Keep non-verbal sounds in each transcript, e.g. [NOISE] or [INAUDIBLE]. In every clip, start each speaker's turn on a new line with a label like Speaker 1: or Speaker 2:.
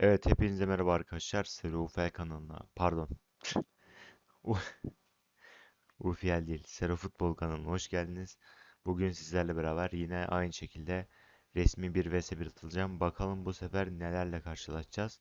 Speaker 1: Evet hepinize merhaba arkadaşlar. Sero UFL kanalına pardon. [LAUGHS] UFL değil. Sero Futbol kanalına hoş geldiniz. Bugün sizlerle beraber yine aynı şekilde resmi bir vs 1 atılacağım. Bakalım bu sefer nelerle karşılaşacağız.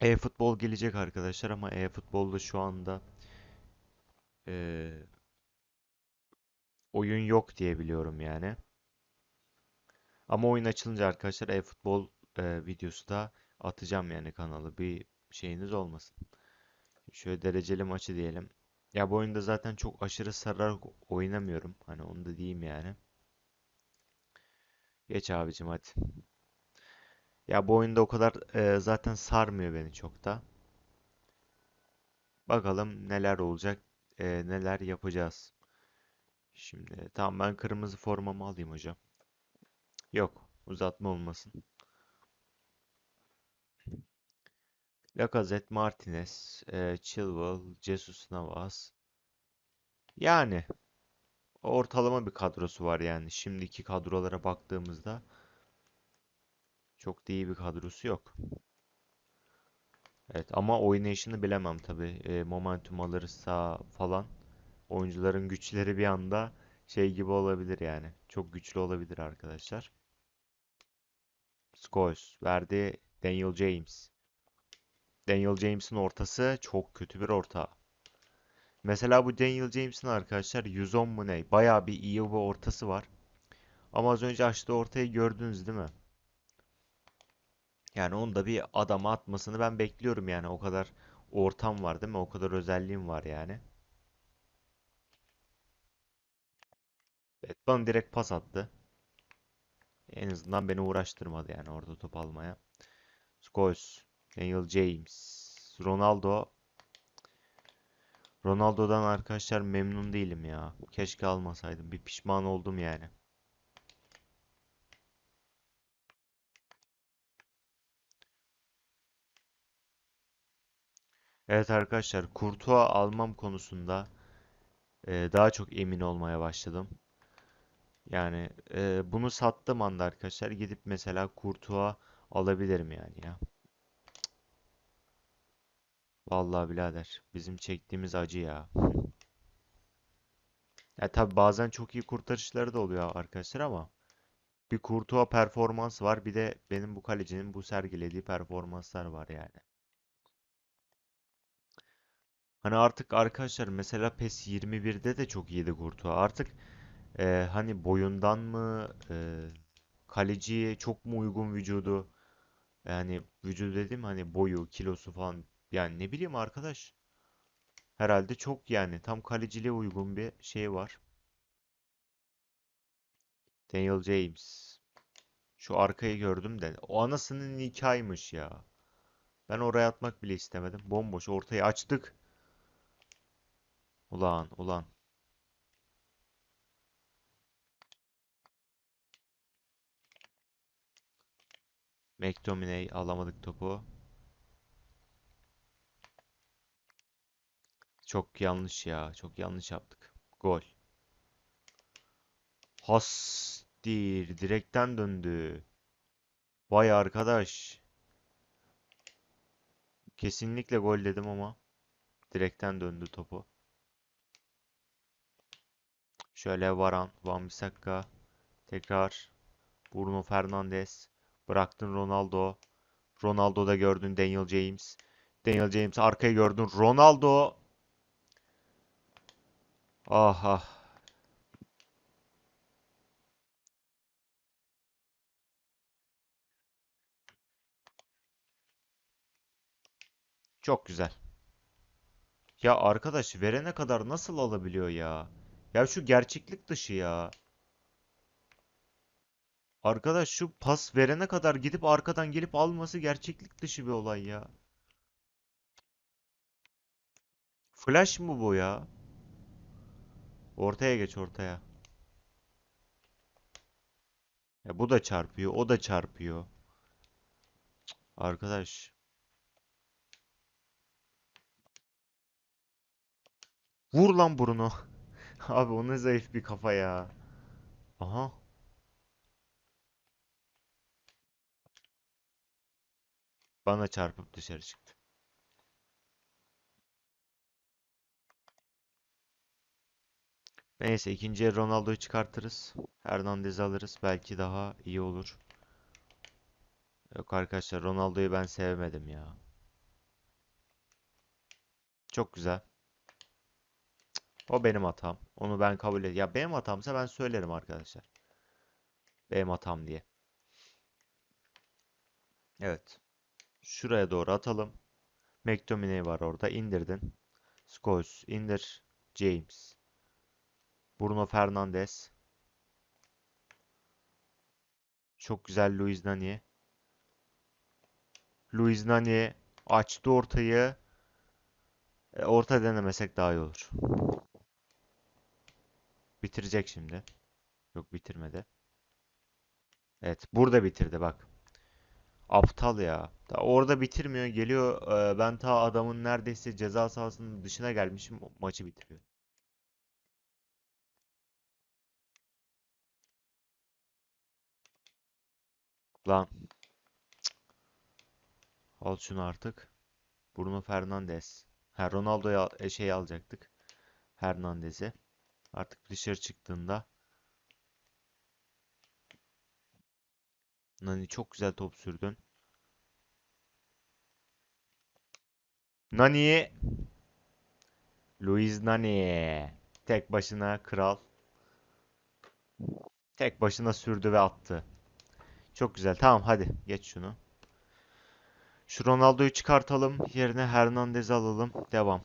Speaker 1: E-futbol gelecek arkadaşlar ama e-futbolda şu anda eee, oyun yok diye biliyorum yani. Ama oyun açılınca arkadaşlar e-futbol eee, videosu da atacağım yani kanalı. Bir şeyiniz olmasın. Şöyle dereceli maçı diyelim. Ya bu oyunda zaten çok aşırı sararak oynamıyorum. Hani onu da diyeyim yani. Geç abicim hadi. Ya bu oyunda o kadar e, zaten sarmıyor beni çok da. Bakalım neler olacak, e, neler yapacağız. Şimdi tamam ben kırmızı formamı alayım hocam. Yok uzatma olmasın. Lacazette, Martinez, e, Chilwell, Jesus Navas. Yani ortalama bir kadrosu var yani. Şimdiki kadrolara baktığımızda çok da iyi bir kadrosu yok. Evet ama oynayışını bilemem tabii. E, momentum alırsa falan oyuncuların güçleri bir anda şey gibi olabilir yani. Çok güçlü olabilir arkadaşlar. Scholes verdi Daniel James. Daniel James'in ortası çok kötü bir orta. Mesela bu Daniel James'in arkadaşlar 110 mu ne? Bayağı bir iyi bir ortası var. Ama az önce açtığı ortayı gördünüz değil mi? Yani onu da bir adama atmasını ben bekliyorum yani. O kadar ortam var değil mi? O kadar özelliğim var yani. Evet, bana direkt pas attı. En azından beni uğraştırmadı yani orada top almaya. Scholes, Daniel James, Ronaldo. Ronaldo'dan arkadaşlar memnun değilim ya. Keşke almasaydım. Bir pişman oldum yani. Evet arkadaşlar, Courtois almam konusunda e, daha çok emin olmaya başladım. Yani e, bunu sattığım anda arkadaşlar gidip mesela Courtois alabilirim yani ya. Vallahi birader bizim çektiğimiz acı ya. Ya tabi bazen çok iyi kurtarışları da oluyor arkadaşlar ama bir Courtois performansı var bir de benim bu kalecinin bu sergilediği performanslar var yani. Hani artık arkadaşlar mesela PES 21'de de çok iyiydi Courtois. Artık e, hani boyundan mı e, kaleciye çok mu uygun vücudu yani vücudu dedim hani boyu kilosu falan yani ne bileyim arkadaş herhalde çok yani tam kaleciliğe uygun bir şey var. Daniel James. Şu arkayı gördüm de o anasının nikahıymış ya. Ben oraya atmak bile istemedim. Bomboş ortayı açtık. Ulan ulan. McTominay alamadık topu. Çok yanlış ya. Çok yanlış yaptık. Gol. Hastir. Direkten döndü. Vay arkadaş. Kesinlikle gol dedim ama. Direkten döndü topu. Şöyle Varan. Wan-Bissaka. Tekrar. Bruno Fernandes. Bıraktın Ronaldo. Ronaldo'da gördün Daniel James. Daniel James arkaya gördün. Ronaldo. Ah ah. Çok güzel. Ya arkadaş verene kadar nasıl alabiliyor ya? Ya şu gerçeklik dışı ya. Arkadaş şu pas verene kadar gidip arkadan gelip alması gerçeklik dışı bir olay ya. Flash mı bu ya? Ortaya geç ortaya. Ya bu da çarpıyor, o da çarpıyor. Arkadaş. Vur lan Bruno. [LAUGHS] Abi o ne zayıf bir kafa ya. Aha. Bana çarpıp dışarı çıktı. Neyse ikinciye Ronaldo'yu çıkartırız. Hernandez'i alırız. Belki daha iyi olur. Yok arkadaşlar Ronaldo'yu ben sevmedim ya. Çok güzel. O benim hatam. Onu ben kabul ediyorum. Ya benim hatamsa ben söylerim arkadaşlar. Benim hatam diye. Evet. Şuraya doğru atalım. McTominay var orada. İndirdin. Scholes indir. James. Bruno Fernandes. Çok güzel Luis Nani. Luis Nani açtı ortayı. E, orta denemesek daha iyi olur. Bitirecek şimdi. Yok bitirmedi. Evet burada bitirdi bak. Aptal ya. Ta orada bitirmiyor. Geliyor e, ben ta adamın neredeyse ceza sahasının dışına gelmişim maçı bitiriyor. Lan. Al şunu artık. Bruno Fernandes. Ha e, şey alacaktık. Hernandez'i. Artık dışarı çıktığında Nani çok güzel top sürdün. Nani. Luis Nani. Tek başına kral. Tek başına sürdü ve attı. Çok güzel. Tamam hadi geç şunu. Şu Ronaldo'yu çıkartalım. Yerine Hernandez'i alalım. Devam.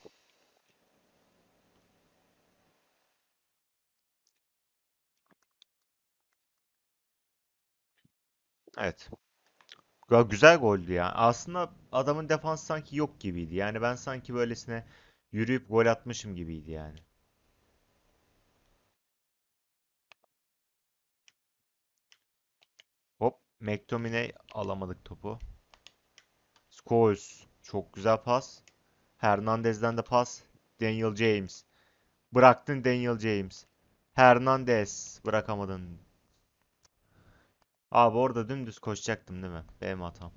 Speaker 1: Evet. Ya güzel goldü ya. Aslında adamın defansı sanki yok gibiydi. Yani ben sanki böylesine yürüyüp gol atmışım gibiydi yani. McTominay alamadık topu. Scholes. Çok güzel pas. Hernandez'den de pas. Daniel James. Bıraktın Daniel James. Hernandez. Bırakamadın. Abi orada dümdüz koşacaktım değil mi? Benim hatam.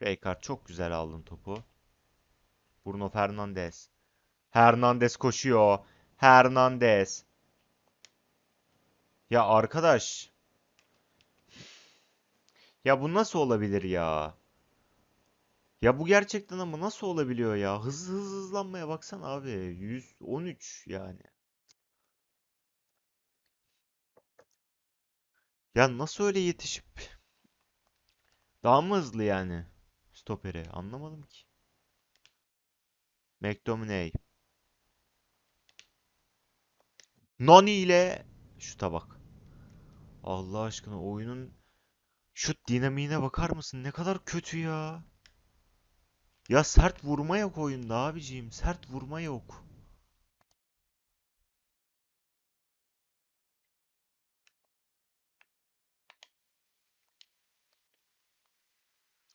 Speaker 1: Baker çok güzel aldın topu. Bruno Fernandes. Hernandez koşuyor. Hernandez. Ya arkadaş. Ya bu nasıl olabilir ya? Ya bu gerçekten ama nasıl olabiliyor ya? Hız hız hızlanmaya baksana abi. 113 yani. Ya nasıl öyle yetişip daha mı hızlı yani stopere? Anlamadım ki. McTominay. Nani ile şuta bak. Allah aşkına oyunun şut dinamiğine bakar mısın? Ne kadar kötü ya. Ya sert vurma yok oyunda abiciğim. Sert vurma yok.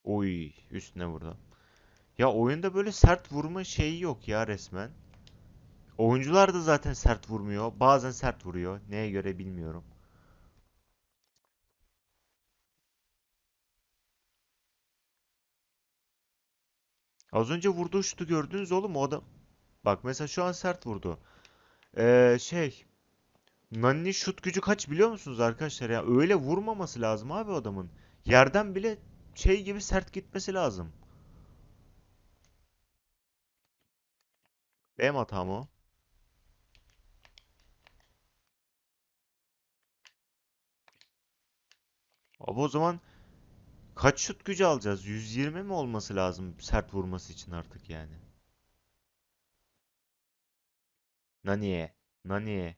Speaker 1: Oy üstüne vurdu. Ya oyunda böyle sert vurma şeyi yok ya resmen. Oyuncular da zaten sert vurmuyor. Bazen sert vuruyor. Neye göre bilmiyorum. Az önce vurduğu şutu gördünüz oğlum o adam. Bak mesela şu an sert vurdu. Ee, şey. Nani'nin şut gücü kaç biliyor musunuz arkadaşlar ya? Öyle vurmaması lazım abi adamın. Yerden bile şey gibi sert gitmesi lazım. Benim hatam o. Abi o zaman kaç şut gücü alacağız? 120 mi olması lazım sert vurması için artık yani? Nani'ye. Nani'ye.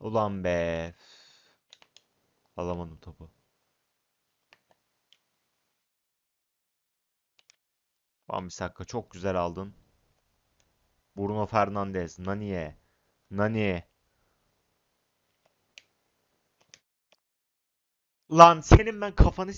Speaker 1: Ulan be. Alamadım topu. Van Bissaka çok güzel aldın. Bruno Fernandes. Nani'ye. Nani. Lan senin ben kafanı...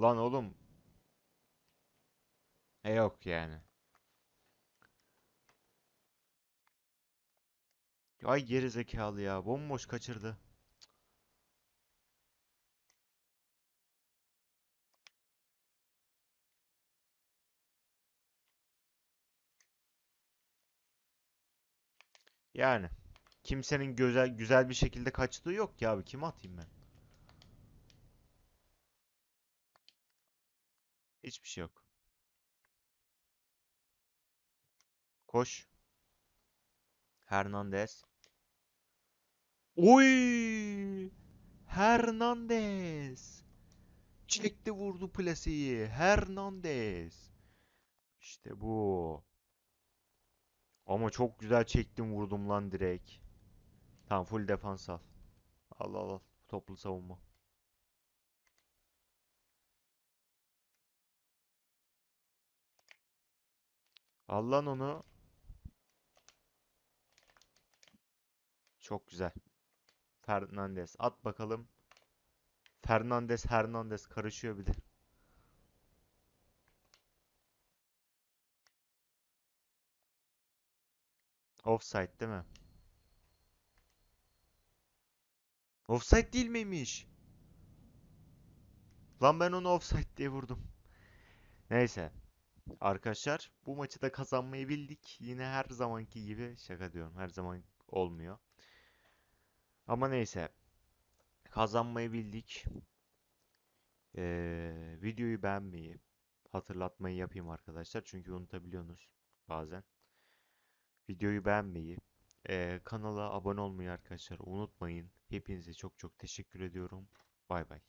Speaker 1: Lan oğlum. E yok yani. Ay geri zekalı ya. Bomboş kaçırdı. Yani kimsenin güzel güzel bir şekilde kaçtığı yok ki abi. Kime atayım ben? Hiçbir şey yok. Koş. Hernandez. Oy! Hernandez. Çekti vurdu plaseyi. Hernandez. İşte bu. Ama çok güzel çektim vurdum lan direkt. Tamam full defans al. Al al al. Toplu savunma. Al lan onu. Çok güzel. Fernandez. At bakalım. Fernandez Hernandez karışıyor bir de. Offside değil mi? Offside değil miymiş? Lan ben onu offside diye vurdum. Neyse. Arkadaşlar bu maçı da kazanmayı bildik. Yine her zamanki gibi şaka diyorum. Her zaman olmuyor. Ama neyse. Kazanmayı bildik. Ee, videoyu beğenmeyi, hatırlatmayı yapayım arkadaşlar. Çünkü unutabiliyorsunuz bazen. Videoyu beğenmeyi, ee, kanala abone olmayı arkadaşlar unutmayın. Hepinize çok çok teşekkür ediyorum. Bay bay.